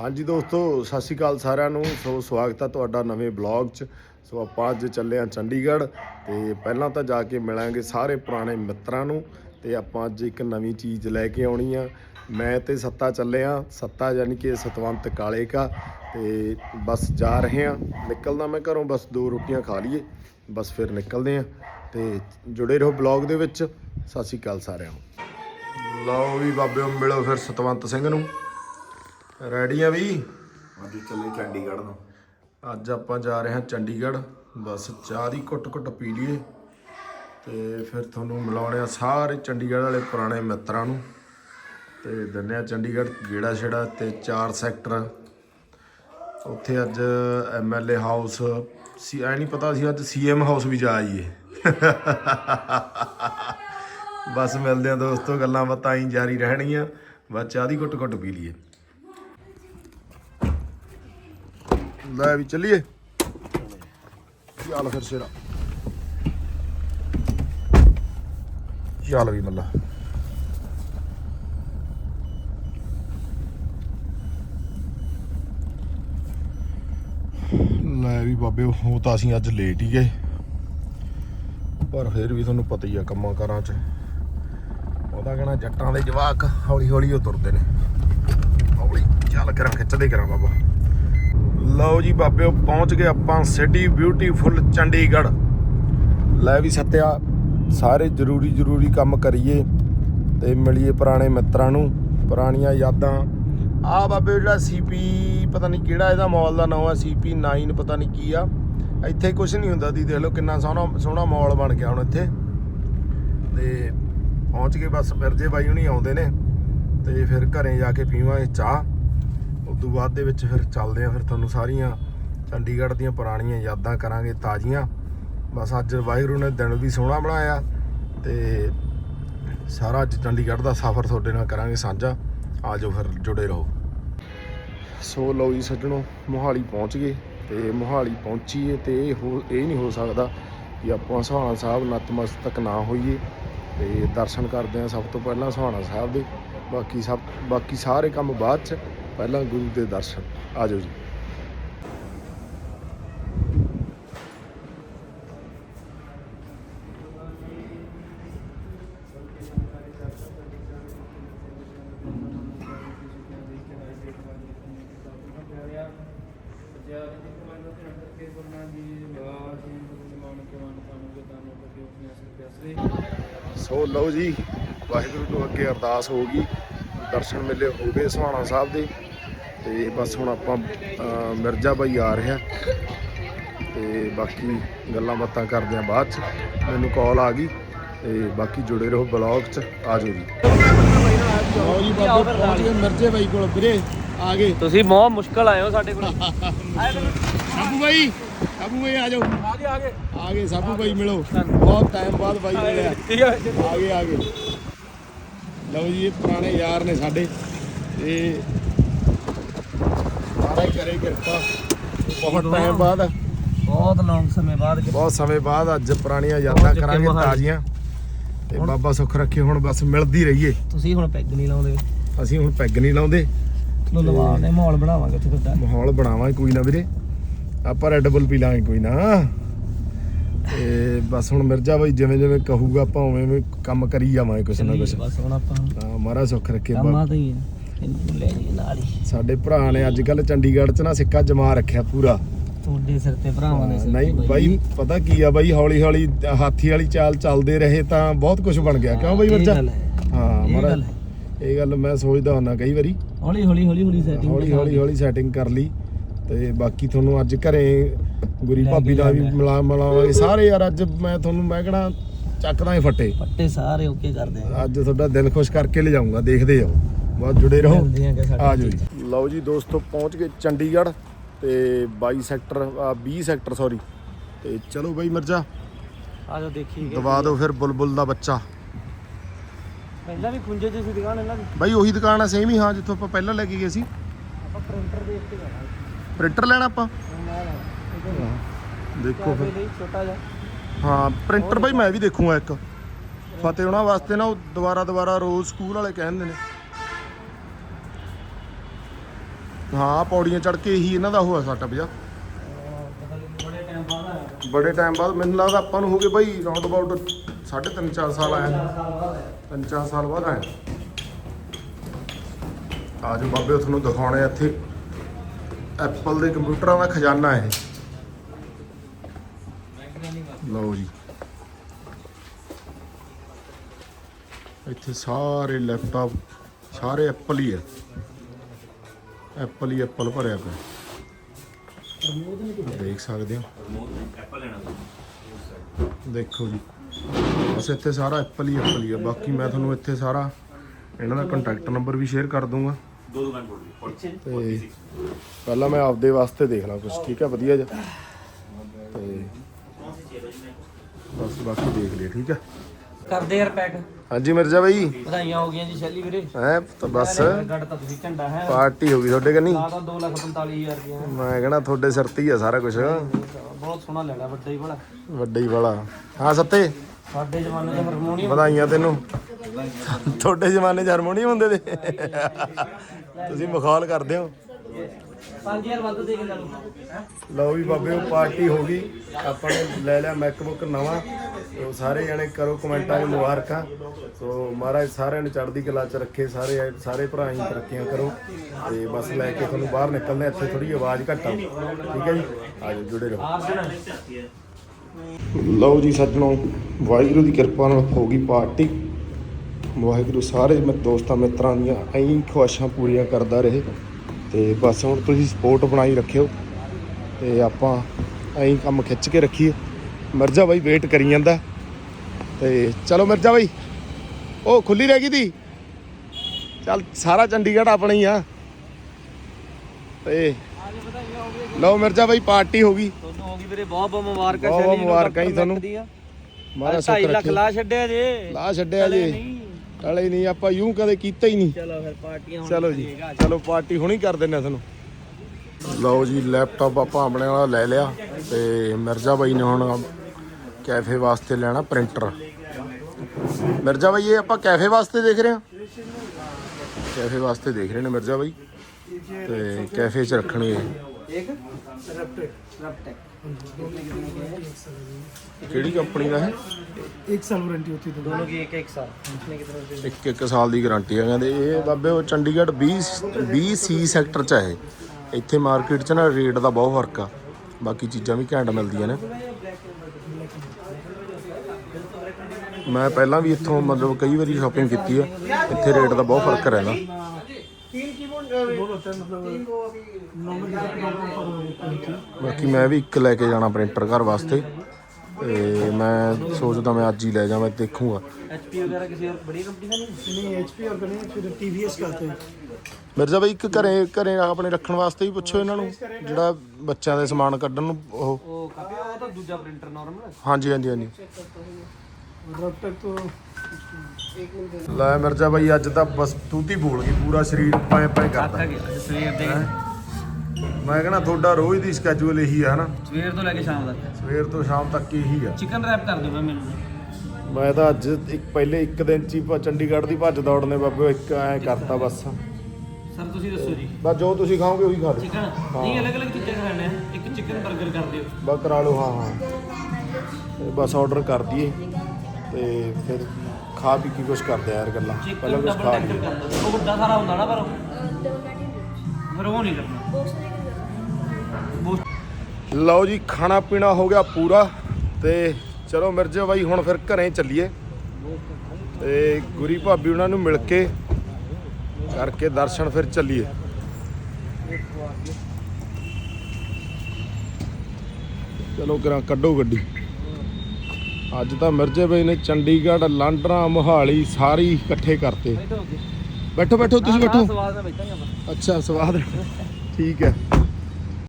ਹਾਂਜੀ ਦੋਸਤੋ, ਸਤਿ ਸ਼੍ਰੀ ਅਕਾਲ ਸਾਰਿਆਂ ਨੂੰ। ਸੋ ਸਵਾਗਤ ਹੈ ਤੁਹਾਡਾ ਨਵੇਂ ਬਲੌਗ 'ਚ। ਸੋ ਆਪਾਂ ਅੱਜ ਚੱਲੇ ਹਾਂ ਚੰਡੀਗੜ੍ਹ ਤੇ ਪਹਿਲਾਂ ਤਾਂ ਜਾ ਕੇ ਮਿਲਾਂਗੇ ਸਾਰੇ ਪੁਰਾਣੇ ਮਿੱਤਰਾਂ ਨੂੰ ਤੇ ਆਪਾਂ ਅੱਜ ਇੱਕ ਨਵੀਂ ਚੀਜ਼ ਲੈ ਕੇ ਆਉਣੀ ਆ। ਮੈਂ ਤੇ ਸੱਤਾ ਚੱਲੇ ਆ। ਸੱਤਾ ਯਾਨੀ ਕਿ ਸਤਵੰਤ ਕਾਲੇ ਕਾ ਤੇ ਬਸ ਜਾ ਰਹੇ ਆ। ਨਿਕਲਦਾ ਮੈਂ ਘਰੋਂ, ਬਸ ਦੋ ਰੋਟੀਆਂ ਖਾ ਲਈਏ, ਬਸ ਫਿਰ ਨਿਕਲਦੇ ਆ ਤੇ ਜੁੜੇ ਰਹੋ ਬਲੌਗ ਦੇ ਵਿੱਚ। ਸਤਿ ਸ਼੍ਰੀ ਅਕਾਲ ਸਾਰਿਆਂ ਨੂੰ। ਲਓ ਵੀ ਬਾਬਿਓ ਮਿਲੋ ਫਿਰ ਸਤਵੰਤ ਸਿੰਘ ਨੂੰ। ਰੈਡੀ ਆ ਵੀ? ਅੱਜ ਚੱਲੇ ਚੰਡੀਗੜ੍ਹ ਨੂੰ। ਅੱਜ ਆਪਾਂ ਜਾ ਰਹੇ ਹਾਂ ਚੰਡੀਗੜ੍ਹ। ਬਸ ਚਾਹ ਦੀ ਘੁੱਟ ਘੁੱਟ ਪੀ ਲਈਏ। ਤੇ ਫਿਰ ਤੁਹਾਨੂੰ ਮਿਲਾਉਣੇ ਆ ਸਾਰੇ ਚੰਡੀਗੜ੍ਹ ਵਾਲੇ ਪੁਰਾਣੇ ਮਿੱਤਰਾਂ ਨੂੰ। ਤੇ ਦਿੰਨੇ ਆ ਚੰਡੀਗੜ੍ਹ ਗੇੜਾ ਛੇੜਾ ਤੇ ਚਾਰ ਸੈਕਟਰ। ਉੱਥੇ ਅੱਜ ਐਮਐਲਏ ਹਾਊਸ ਸੀ ਐ ਨਹੀਂ ਪਤਾ ਸੀ ਅੱਜ ਸੀਐਮ ਹਾਊਸ ਵੀ ਜਾ ਆਈਏ। ਬਸ ਮਿਲਦੇ ਆ ਦੋਸਤੋ ਗੱਲਾਂ ਬਾਤਾਂ ਹੀ ਜਾਰੀ ਰਹਿਣਗੀਆਂ। ਬਸ ਚਾਹ ਦੀ ਘੁੱਟ ਘੁੱਟ ਪੀ ਲਈਏ। ਲੈ ਵੀ ਚੱਲੀਏ। ਚੱਲ ਫਿਰ ਸੇਰਾ ਚੱਲ ਵੀ ਮੱਲਾ? ਲੈ ਵੀ ਬਾਬੇ, ਉਹ ਤਾਂ ਅਸੀਂ ਅੱਜ ਲੇਟ ਹੀ ਗਏ। ਪਰ ਫਿਰ ਵੀ ਤੁਹਾਨੂੰ ਪਤਾ ਹੀ ਆ ਕੰਮਾਂ ਕਾਰਾਂ 'ਚ। ਉਹਦਾ ਕਹਿਣਾ ਜੱਟਾਂ ਦੇ ਜਵਾਕ ਹੌਲੀ ਹੌਲੀ ਉਹ ਤੁਰਦੇ ਨੇ। ਹੌਲੀ ਚੱਲ ਕਰਾਂ, ਖਿੱਚਦੇ ਕਰਾਂ ਬਾਬਾ। ਲਓ ਜੀ ਬਾਬਿਓ, ਪਹੁੰਚ ਗਏ ਆਪਾਂ ਸਿਟੀ ਬਿਊਟੀਫੁਲ ਚੰਡੀਗੜ੍ਹ। ਲੈ ਵੀ ਸੱਤਿਆ, ਸਾਰੇ ਜ਼ਰੂਰੀ ਜ਼ਰੂਰੀ ਕੰਮ ਕਰੀਏ ਤੇ ਮਿਲੀਏ ਪੁਰਾਣੇ ਮਿੱਤਰਾਂ ਨੂੰ, ਪੁਰਾਣੀਆਂ ਯਾਦਾਂ। ਆ ਬਾਬੇ ਜਿਹੜਾ ਸੀਪੀ ਪਤਾ ਨਹੀਂ ਕਿਹੜਾ ਇਹਦਾ ਮਾਲ ਦਾ ਨਾਮ ਆ ਸੀਪੀ 9 ਪਤਾ ਨਹੀਂ ਕੀ ਆ। ਇੱਥੇ ਕੁਝ ਨਹੀਂ ਹੁੰਦਾ ਦੀ ਦੇਖ ਲਓ ਕਿੰਨਾ ਸੋਹਣਾ ਸੋਹਣਾ ਮਾਲ ਬਣ ਗਿਆ ਹੁਣ ਇੱਥੇ। ਤੇ ਪਹੁੰਚ ਗਏ ਬਸ, ਮਿਰਜੇ ਬਾਈ ਹੁਣੀ ਆਉਂਦੇ ਨੇ, ਤੇ ਫਿਰ ਘਰੇ ਜਾ ਕੇ ਪੀਵਾਂਗੇ ਚਾਹ। ਤੋਂ ਬਾਅਦ ਦੇ ਵਿੱਚ ਫਿਰ ਚੱਲਦੇ ਆ ਫਿਰ ਤੁਹਾਨੂੰ ਸਾਰੀਆਂ ਚੰਡੀਗੜ੍ਹ ਦੀਆਂ ਪੁਰਾਣੀਆਂ ਯਾਦਾਂ ਕਰਾਂਗੇ, ਤਾਜ਼ੀਆਂ। ਬਸ ਅੱਜ ਵਾਹਿਗੁਰੂ ਨੇ ਦਿਨ ਵੀ ਸੋਹਣਾ ਬਣਾਇਆ ਤੇ ਸਾਰਾ ਅੱਜ ਚੰਡੀਗੜ੍ਹ ਦਾ ਸਫ਼ਰ ਤੁਹਾਡੇ ਨਾਲ ਕਰਾਂਗੇ ਸਾਂਝਾ। ਆ ਜਾਓ ਫਿਰ ਜੁੜੇ ਰਹੋ। ਸੋ ਲਓ ਜੀ ਸੱਜਣੋ, ਮੋਹਾਲੀ ਪਹੁੰਚ ਗਏ ਤੇ ਮੋਹਾਲੀ ਪਹੁੰਚੀਏ ਤੇ ਇਹ ਹੋ, ਇਹ ਨਹੀਂ ਹੋ ਸਕਦਾ ਕਿ ਆਪਾਂ ਸੁਹਾਣਾ ਸਾਹਿਬ ਨਤਮਸਤਕ ਨਾ ਹੋਈਏ। ਤੇ ਦਰਸ਼ਨ ਕਰਦੇ ਆ ਸਭ ਤੋਂ ਪਹਿਲਾਂ ਸੁਹਾਣਾ ਸਾਹਿਬ ਦੇ। ਬਾਕੀ ਸਭ, ਬਾਕੀ ਸਾਰੇ ਕੰਮ ਬਾਅਦ ਚ। ਪਹਿਲਾਂ ਗੁਰੂ ਦੇ ਦਰਸ਼ਨ। ਆ ਜਾਓ ਜੀ। ਸੋ ਲਓ ਜੀ, ਵਾਹਿਗੁਰੂ ਤੋਂ ਅੱਗੇ ਅਰਦਾਸ ਹੋ ਗਈ। ਦਰਸ਼ਨ ਮੇਲੇ ਹੋ ਗਏ ਸੁਹਾਣਾ ਸਾਹਿਬ ਦੇ। ਤੇ ਬਸ ਹੁਣ ਆਪਾਂ ਮਿਰਜ਼ਾ ਬਾਈ ਆ ਰਿਹਾ ਤੇ ਬਾਕੀ ਗੱਲਾਂ ਬਾਤਾਂ ਕਰਦੇ ਆ ਬਾਅਦ ਚ। ਮੈਨੂੰ ਕਾਲ ਆ ਗਈ। ਤੇ ਬਾਕੀ ਜੁੜੇ ਰਹੋ ਬਲੌਗ ਚ। ਆ ਜਾਓ ਜੀ। ਲਓ ਜੀ ਬਾਬੂ ਪਹੁੰਚ ਗਏ ਮਿਰਜ਼ੇ ਬਾਈ ਕੋਲ। ਵੀਰੇ ਆ ਗਏ। ਤੁਸੀਂ ਬਹੁਤ ਮੁਸ਼ਕਲ ਆਏ ਹੋ ਸਾਡੇ ਕੋਲ। ਸਾਬੂ ਬਾਈ ਸਾਬੂ ਬਾਈ ਆ ਜਾਓ। ਆ ਗਏ ਆ ਗਏ। ਆ ਗਏ ਸਾਬੂ ਬਾਈ ਮਿਲੋ। ਬਹੁਤ ਟਾਈਮ ਬਾਅਦ ਬਾਈ ਮਿਲਿਆ। ਠੀਕ ਹੈ ਆ ਗਏ ਆ ਗਏ। ਲਓ ਜੀ ਇਹ ਪੁਰਾਣੇ ਯਾਰ ਨੇ ਸਾਡੇ। ਤੇ ਮਾਰੇ ਕਰੇ ਕਿਰਪਾ। ਬਹੁਤ ਟਾਈਮ ਬਾਅਦ। ਬਹੁਤ ਲੌਂਗ ਸਮੇਂ ਬਾਅਦ ਬਹੁਤ ਸਮੇਂ ਬਾਅਦ ਅੱਜ ਪੁਰਾਣੀਆਂ ਯਾਦਾਂ ਕਰਾਂਗੇ। ਤਾਜ਼ੀਆਂ। ਤੇ ਬਾਬਾ ਸੁੱਖ ਰੱਖੇ ਹੁਣ ਬਸ ਮਿਲਦੀ ਰਹੀਏ। ਤੁਸੀਂ ਹੁਣ ਪੈਗ ਨਹੀਂ ਲਾਉਂਦੇ। ਅਸੀਂ ਹੁਣ ਪੈਗ ਨਹੀਂ ਲਾਉਂਦੇ। ਲੋ ਲਵਾਉਂਦੇ ਮਾਹੌਲ ਬਣਾਵਾਂਗੇ ਉੱਥੇ ਤੁਹਾਡਾ ਮਾਹੌਲ ਬਣਾਵਾਂਗੇ ਕੋਈ ਨਾ ਵੀਰੇ। ਆਪਾਂ ਰੈੱਡ ਬੁੱਲ ਪੀ ਲਾਂਗੇ ਕੋਈ ਨਾ। ਤੇ ਬਸ ਹੁਣ ਮਿਰਜ਼ਾ ਬਾਈ ਜਿਵੇਂ ਜਿਵੇਂ ਕਹੂਗਾ ਆਪਾਂ ਉਵੇਂ ਉਵੇਂ ਕੰਮ ਕਰੀ ਜਾਵਾਂਗੇ ਕੁਛ ਨਾ ਕੁਛ। ਬਸ ਹੁਣ ਆਪਾਂ ਹਾਂ ਮਹਾਰਾਜ ਸੁੱਖ ਰੱਖੇ ਕੰਮਾਂ ਬਾ- ਤੇ ਹੀ ਆ। ਇਹਨੂੰ ਲੈ ਜੀ ਨਾਲ ਹੀ। ਸਾਡੇ ਭਰਾ ਨੇ ਅੱਜ ਕੱਲ ਚੰਡੀਗੜ੍ਹ 'ਚ ਨਾ ਸਿੱਕਾ ਜਮਾ ਰੱਖਿਆ ਪੂਰਾ। ਤੁਹਾਡੇ ਸਿਰ ਤੇ ਭਰਾਵਾਂ ਦੇ ਸਿਰ ਨਹੀਂ ਤੇ ਬਾਈ ਪਤਾ ਕੀ ਆ ਬਾਈ ਹੌਲੀ ਹੌਲੀ ਹਾਥੀ ਵਾਲੀ ਚਾਲ ਚੱਲਦੇ ਰਹੇ ਤਾਂ ਬਹੁਤ ਕੁਝ ਬਣ ਗਿਆ। ਕਿਉਂ ਬਾਈ ਇਹ ਵਰਜਾ ਗੱਲ ਹੈ। ਹਾਂ ਇਹ ਮਹਾਰਾਜ ਗੱਲ ਹੈ। ਇਹ ਗੱਲ ਮੈਂ ਸੋਚਦਾ ਹੁੰਦਾ ਕਈ ਵਾਰੀ। ਹੌਲੀ ਹੌਲੀ ਹੌਲੀ ਹੌਲੀ ਸੈਟਿੰਗ ਹੌਲੀ ਹੌਲੀ ਹੌਲੀ ਸੈਟਿੰਗ ਕਰ ਲਈ। ਤੇ ਬਾਕੀ ਤੁਹਾਨੂੰ ਅੱਜ ਘਰੇ ਗੁਰੀ ਭਾਬੀ ਨਾਲ ਵੀ। ਮਿਲਾ ਮਿਲਾਵਾਂਗੇ। ਸਾਰੇ ਯਾਰ ਅੱਜ ਮੈਂ ਤੁਹਾਨੂੰ ਮੈਂ ਕਹਣਾ ਚੱਕਦਾ ਹੀ ਫੱਟੇ। ਪੱਟੇ ਸਾਰੇ ਓਕੇ ਕਰਦੇ ਆ। ਅੱਜ ਤੁਹਾਡਾ ਦਿਲ ਖੁਸ਼ ਕਰਕੇ ਲੈ ਜਾਊਂਗਾ ਦੇਖਦੇ ਜਾਓ ਬਹੁਤ ਜੁੜੇ ਰਹੋ। ਆ ਜਾਓ ਜੀ। ਲਓ ਜੀ ਦੋਸਤੋ ਪਹੁੰਚ ਗਏ ਚੰਡੀਗੜ੍ਹ ਤੇ 22 ਸੈਕਟਰ ਆ 20 ਸੈਕਟਰ ਸੌਰੀ। ਤੇ ਚਲੋ ਬਾਈ ਮਿਰਜ਼ਾ ਆ ਜਾਓ ਦੇਖੀ ਦਵਾ ਦਿਓ ਫਿਰ ਬੁਲਬੁਲ ਦਾ ਬੱਚਾ। ਪਹਿਲਾਂ ਵੀ ਖੁੰਝੇ ਜਿਹੀ ਸੀ ਦੁਕਾਨ ਇਹਨਾਂ ਦੀ। ਬਾਈ ਉਹੀ ਦੁਕਾਨ ਆ ਸੇਮ ਹੀ ਹਾਂ ਜਿੱਥੋਂ ਆਪਾਂ ਪਹਿਲਾਂ ਲੈ ਕੇ ਗਏ ਸੀ। ਆਪਾਂ ਪ੍ਰਿੰਟਰ ਦੇਖ ਕੇ ਜਾਣਾ। ਪ੍ਰਿੰਟਰ ਲੈਣਾ ਆਪਾਂ? ਦੇਖੋ ਫਿਰ। ਲਈ ਛੋਟਾ ਜਿਹਾ। ਹਾਂ ਪ੍ਰਿੰਟਰ ਬਾਈ ਮੈਂ ਵੀ ਦੇਖੂਗਾ ਇੱਕ। ਫਤਿਹ ਉਹਨਾਂ ਵਾਸਤੇ ਨਾ ਉਹ ਦੁਬਾਰਾ ਦੁਬਾਰਾ ਰੋਜ਼ ਸਕੂਲ ਵਾਲੇ ਕਹਿੰਦੇ ਨੇ। ਹਾਂ ਪੌੜੀਆਂ ਚੜ ਕੇ ਇਹੀ ਇਹਨਾਂ ਦਾ ਉਹ ਸੈਟਅਪ ਜਾ ਬੜੇ ਟਾਈਮ ਬਾਅਦ ਆਇਆ ਮੈਨੂੰ ਲੱਗਦਾ ਆਪਾਂ ਨੂੰ ਹੋ ਗਏ ਬਾਈ ਰਾਉਂਡ ਅਬਾਊਟ 3.5 4 ਸਾਲ ਆਇਆ ਸਾਲ ਬਾਅਦ ਆਇਆ ਤਿੰਨ ਚਾਰ ਸਾਲ ਬਾਅਦ ਆਏ। ਆਜੋ ਬਾਬੇ ਤੁਹਾਨੂੰ ਦਿਖਾਉਣੇ ਇੱਥੇ ਐਪਲ ਦੇ ਕੰਪਿਊਟਰਾਂ ਦਾ ਖਜ਼ਾਨਾ ਇਹ। ਲਓ ਜੀ। ਇੱਥੇ ਸਾਰੇ ਲੈਪਟਾਪ ਸਾਰੇ ਐਪਲ ਹੀ ਹੈ ਐਪਲ ਹੀ ਐਪਲ ਭਰਿਆ ਪਿਆ। ਦੇਖ ਸਕਦੇ ਹੋ। ਦੇਖੋ ਜੀ। ਬਸ ਇੱਥੇ ਸਾਰਾ ਐਪਲ ਹੀ ਐਪਲ ਹੀ ਹੈ ਬਾਕੀ ਮੈਂ ਤੁਹਾਨੂੰ ਇੱਥੇ ਸਾਰਾ ਇਹਨਾਂ ਦਾ ਕੰਟੈਕਟ ਨੰਬਰ ਵੀ ਸ਼ੇਅਰ ਕਰ ਦੂੰਗਾ ਪਹਿਲਾਂ ਮੈਂ ਆਪਦੇ ਵਾਸਤੇ ਦੇਖ ਲਾਂ ਕੁਝ ਠੀਕ ਹੈ ਵਧੀਆ ਜਿਹਾ ਤੇ ਬਸ ਬਾਕੀ ਦੇਖ ਲਿਆ ਠੀਕ ਹੈ ਕਰਦੇ ਯਾਰ ਪੈਕ ਹਾਂਜੀ ਮਿਰਜ਼ਾ ਬਾਈ। ਵਧਾਈਆਂ ਹੋ ਗਈਆਂ ਜੀ ਸ਼ੈਲੀ ਵੀਰੇ। ਹੈ ਤਾਂ ਬਸ। ਗੱਡ ਤਾਂ ਤੁਸੀਂ ਝੰਡਾ ਹੈ। ਪਾਰਟੀ ਹੋ ਗਈ ਤੁਹਾਡੇ ਕੰਨੀ। ਲਾ ਤਾਂ 245000 ਰੁਪਏ ਮੈਂ ਕਹਣਾ ਤੁਹਾਡੇ ਸਿਰ ਤੇ ਹੀ ਆ ਸਾਰਾ ਕੁਝ ਬਹੁਤ ਸੋਹਣਾ ਲੈਣਾ ਵੱਡਾ ਹੀ ਬੜਾ ਵੱਡਾ ਹੀ ਵਾਲਾ। ਹਾਂ ਸੱਤੇ। ਸਾਡੇ ਜ਼ਮਾਨੇ ਦਾ ਹਾਰਮੋਨੀਅਮ ਵਧਾਈਆਂ ਤੈਨੂੰ। ਤੁਹਾਡੇ ਜ਼ਮਾਨੇ 'ਚ ਹਾਰਮੋਨੀਅਮ ਹੁੰਦੇ ਤੇ। ਤੁਸੀਂ ਮਖੌਲ ਕਰਦੇ ਹੋ। 5000 ਵੱਧ ਦੇ ਕੇ ਚੱਲੋ ਲਓ ਵੀ ਬਾਬੇ ਉਹ ਪਾਰਟੀ ਹੋ ਗਈ। ਆਪਾਂ ਨੇ ਲੈ ਲਿਆ ਮੈਕਬੁੱਕ ਨਵਾਂ। ਸੋ ਸਾਰੇ ਜਣੇ ਕਰੋ ਕਮੈਂਟਾਂ 'ਚ ਮੁਬਾਰਕਾਂ। ਸੋ ਮਹਾਰਾਜ ਸਾਰਿਆਂ ਨੂੰ ਚੜ੍ਹਦੀ ਕਲਾ 'ਚ ਰੱਖੇ। ਸਾਰੇ ਸਾਰੇ ਭਰਾ ਹੀ ਤਰੱਕੀਆਂ ਕਰੋ। ਤੇ ਬਸ ਲੈ ਕੇ ਤੁਹਾਨੂੰ ਬਾਹਰ ਨਿਕਲਦੇ। ਇੱਥੇ ਥੋੜੀ ਆਵਾਜ਼ ਘੱਟ ਆ ਠੀਕ ਹੈ ਜੀ? ਆਜੋ ਜੁੜੇ ਰਹੋ। ਲਓ ਜੀ ਸੱਜਣੋ ਵਾਹਿਗੁਰੂ ਦੀ ਕਿਰਪਾ ਨਾਲ ਹੋ ਗਈ ਪਾਰਟੀ। ਵਾਹਿਗੁਰੂ ਸਾਰੇ ਮੇਰੇ ਦੋਸਤਾਂ ਮਿੱਤਰਾਂ ਦੀਆਂ ਐਂ ਖੁਆਇਸ਼ਾਂ ਪੂਰੀਆਂ ਕਰਦਾ ਰਹੇ। ਤੇ ਬਸ ਹੁਣ ਤੁਸੀਂ ਸਪੋਰਟ ਬਣਾਈ ਰੱਖਿਓ ਤੇ ਆਪਾਂ ਐਂ ਕੰਮ ਖਿੱਚ ਕੇ ਰੱਖੀਏ। ਮਿਰਜ਼ਾ ਬਾਈ ਵੇਟ ਕਰੀ ਜਾਂਦਾ। ਤੇ ਚਲੋ ਮਿਰਜ਼ਾ ਬਾਈ ਉਹ ਖੁੱਲੀ ਰਹਿ ਗਈ ਦੀ ਚੱਲ ਸਾਰਾ ਚੰਡੀਗੜ੍ਹ ਆਪਣਾ ਹੀ ਆ। ਤੇ ਲਓ ਮਿਰਜ਼ਾ ਬਾਈ ਪਾਰਟੀ ਹੋ ਗਈ। ਤੁਹਾਨੂੰ ਹੋ ਗਈ ਵੀਰੇ ਬਹੁਤ ਬਹੁਤ ਮੁਬਾਰਕਾਂ ਬਹੁਤ ਮੁਬਾਰਕਾਂ ਜੀ ਤੁਹਾਨੂੰ। ਮਾਰਾ ਅੱਜ ਸੁੱਖ 2.5 ਲੱਖ ਲਾ ਛੱਡਿਆ ਜੇ। ਲਾ ਛੱਡਿਆ ਜੀ। ਨਹੀਂ। ਟਲੇ ਨਹੀਂ ਆਪਾਂ ਯੂੰ ਕਦੇ ਕੀਤਾ ਹੀ ਨਹੀਂ। ਚਲੋ ਫਿਰ ਪਾਰਟੀਆਂ ਹੁਣ ਚਲੋ ਜੀ। ਚਲੋ ਪਾਰਟੀ ਹੁਣੀ ਕਰ ਦਿੰਨੇ ਆ ਤੁਹਾਨੂੰ। ਲਓ ਜੀ ਲੈਪਟਾਪ ਆਪਾਂ ਆਪਣੇ ਵਾਲਾ ਲੈ ਲਿਆ ਤੇ ਮਿਰਜ਼ਾ ਬਾਈ ਨੇ ਹੁਣ ਕੈਫੇ ਵਾਸਤੇ ਲੈਣਾ ਪ੍ਰਿੰਟਰ ਮਿਰਜ਼ਾ ਬਾਈ ਇਹ ਆਪਾਂ ਕੈਫੇ ਵਾਸਤੇ ਦੇਖ ਰਹੇ ਹਾਂ? ਕੈਫੇ ਵਾਸਤੇ ਦੇਖ ਰਹੇ ਨੇ ਮਿਰਜ਼ਾ ਬਾਈ। ਤੇ ਕੈਫੇ 'ਚ ਰੱਖਣੀ ਹੈ ਇੱਕ ਰਪਟੈਕ ਰਪਟੈਕ ਕਿਹੜੀ ਕੰਪਨੀ ਦਾ ਹੈ? ਇੱਕ ਸਾਲ ਵਾਰੰਟੀ ਉੱਥੇ ਦੋ। ਦੋਨੋਂ ਕੀ ਇੱਕ ਇੱਕ ਸਾਲ। ਕਿੰਨੇ ਕਿਤਨੇ ਇੱਕ ਇੱਕ ਸਾਲ ਦੀ ਗਾਰੰਟੀ ਹੈ ਕਹਿੰਦੇ ਇਹ ਬਾਬੇ ਉਹ ਚੰਡੀਗੜ੍ਹ 20 20 ਸੀ ਸੈਕਟਰ ਚ ਹੈ ਇੱਥੇ ਮਾਰਕੀਟ ਚ ਨਾ ਰੇਟ ਦਾ ਬਹੁਤ ਫ਼ਰਕ ਆ। ਬਾਕੀ ਚੀਜ਼ਾਂ ਵੀ ਘੈਂਟ ਮਿਲਦੀਆਂ ਨੇ। ਮੈਂ ਪਹਿਲਾਂ ਵੀ ਇੱਥੋਂ ਮਤਲਬ ਕਈ ਵਾਰੀ ਸ਼ਾਪਿੰਗ ਕੀਤੀ ਆ। ਇੱਥੇ ਰੇਟ ਦਾ ਬਹੁਤ ਫ਼ਰਕ ਰਹਿਣਾ वो होता है मतलब नॉर्मल क्वालिटी ਬਾਕੀ ਮੈਂ ਵੀ ਇੱਕ ਲੈ ਕੇ ਜਾਣਾ ਪ੍ਰਿੰਟਰ ਘਰ ਵਾਸਤੇ ਤੇ ਮੈਂ ਸੋਚਦਾ ਮੈਂ ਅੱਜ ਹੀ ਲੈ ਜਾਵਾਂ ਦੇਖੂਗਾ एचपी वगैरह किसी और बड़ी कंपनी का नहीं नहीं एच पी और का नहीं फिर टी वी एस का आता है ਮਿਰਜ਼ਾ ਬਾਈ ਇੱਕ ਘਰੇ ਘਰੇ ਆਪਣੇ ਰੱਖਣ ਵਾਸਤੇ ਹੀ ਪੁੱਛੋ ਇਹਨਾਂ ਨੂੰ ਜਿਹੜਾ ਬੱਚਿਆਂ ਦੇ ਸਮਾਨ ਕੱਢਣ ਨੂੰ ਉਹ वो काफी वो तो दूसरा प्रिंटर नॉर्मल ਹਾਂਜੀ ਹਾਂਜੀ ਹਾਂਜੀ रब तक तो ਲੈ ਮਿਰਜ਼ਾ ਬਾਈ ਅੱਜ ਤਾਂ ਬਸ ਤੂਤੀ ਬੋਲ ਗਈ ਪੂਰਾ ਸਰੀਰ ਪੈ ਪੈ ਕਰਦਾ। ਗਿਆ ਸਵੇਰ ਦੇ। ਮੈਂ ਕਹਿੰਦਾ ਤੁਹਾਡਾ ਰੋਜ਼ ਦੀ ਸਕੇਜੂਲ ਇਹੀ ਆ ਨਾ ਸਵੇਰ ਤੋਂ ਲੈ ਕੇ ਸ਼ਾਮ ਤੱਕ। ਸਵੇਰ ਤੋਂ ਸ਼ਾਮ ਤੱਕ ਇਹੀ ਆ। ਚਿਕਨ ਰੈਪ ਕਰ ਦਿਓ ਮੈਂ ਮੈਨੂੰ। ਮੈਂ ਤਾਂ ਅੱਜ ਇੱਕ ਪਹਿਲੇ ਇੱਕ ਦਿਨ ਚ ਹੀ ਭ- ਚੰਡੀਗੜ੍ਹ ਦੀ ਭੱਜ ਦੌੜ ਨੇ ਬਾਬੇ ਇੱਕ ਐ ਕਰਤਾ ਬਸ। ਸਰ ਤੁਸੀਂ ਦੱਸੋ ਜੀ। ਬਸ ਜੋ ਤੁਸੀਂ ਖਾਓਗੇ ਉਹੀ ਖਾ ਲਓ। ਚਿਕਨ ਨਹੀਂ ਅਲੱਗ ਅਲੱਗ ਚੀਜ਼ਾਂ ਖਾਣੇ ਇੱਕ ਚਿਕਨ 버ਗਰ ਕਰ ਦਿਓ। ਬਸ ਕਰਾ ਲਓ ਹਾਂ ਹਾਂ। ਤੇ ਬਸ ਆਰਡਰ ਕਰ ਦਈਏ। ਤੇ ਫਿਰ ਖਾ ਪੀ ਕੇ ਕੁਝ ਕਰਦੇ ਆ ਯਾਰ ਗੱਲਾਂ। ਪਹਿਲਾਂ ਕੁਝ ਖਾ ਦਿਓ ਉਹ ਵੱਡਾ ਸਾਰਾ ਹੁੰਦਾ ਨਾ ਪਰ ਉਹ। ਫਿਰ ਉਹ ਨਹੀਂ ਕਰਨਾ। ਲਓ ਜੀ ਖਾਣਾ ਪੀਣਾ ਹੋ ਗਿਆ ਪੂਰਾ ਤੇ ਚਲੋ ਮਿਰਜ਼ੇ ਬਾਈ ਹੁਣ ਫਿਰ ਘਰੇ ਚੱਲੀਏ। ਤੇ ਗੁਰੀ ਭਾਬੀ ਉਹਨਾਂ ਨੂੰ ਮਿਲ ਕੇ ਕਰਕੇ ਦਰਸ਼ਨ ਫਿਰ ਚੱਲੀਏ। ਚਲੋ ਕਰਾਂ ਕੱਢੋ ਗੱਡੀ। ਅੱਜ ਤਾਂ ਮਿਰਜ਼ੇ ਬਾਈ ਨੇ ਚੰਡੀਗੜ੍ਹ ਲਾਂਡਰਾ ਮੋਹਾਲੀ ਸਾਰੀ ਇਕੱਠੇ ਕਰਤੇ। ਬੈਠੋ ਬੈਠੋ। ਬੈਠੋ ਤੁਸੀਂ ਬੈਠੋ। ਸਵਾਦ ਨਾਲ ਬੈਠਾਂਗੇ ਆਪਾਂ। ਅੱਛਾ ਸਵਾਦ ਠੀਕ ਹੈ।